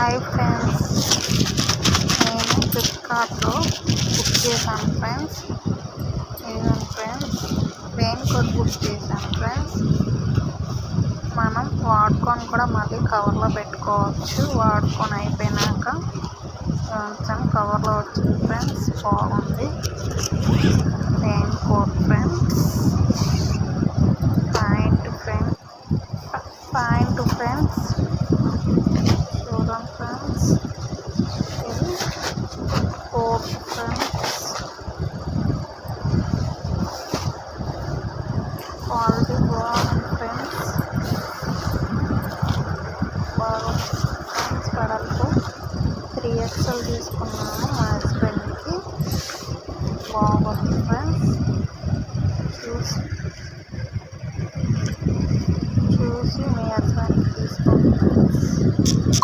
Hi friends. నేను ఫ్లిప్కార్ట్లో book చేశాను ఫ్రెండ్స్. ఇదిగోండి ఫ్రెండ్స్? రెయిన్ కోట్ బుక్ చేశాను ఫ్రెండ్స్. మనం వాడుకొని కూడా మళ్ళీ కవర్లో పెట్టుకోవచ్చు. వాడుకొని అయిపోయినాక కొంచెం కవర్లో వచ్చింది ఫ్రెండ్స్. బాగుంది. Rain coat friends. Pant friends pant friends చూడండి ఫ్రెండ్స్ ఇది కోట్ ఫ్రెండ్స్ క్వాలిటీ బాగుంది ఫ్రెండ్స్ బాగా ఫ్రెండ్స్ కడలతో త్రీ ఎక్స్ఎల్ తీసుకున్నాను మా హస్బెండ్కి బాగుంది ఫ్రెండ్స్ చూసి చూసి మీ హస్బెండ్కి తీసుకోండి. ఫ్రెండ్స్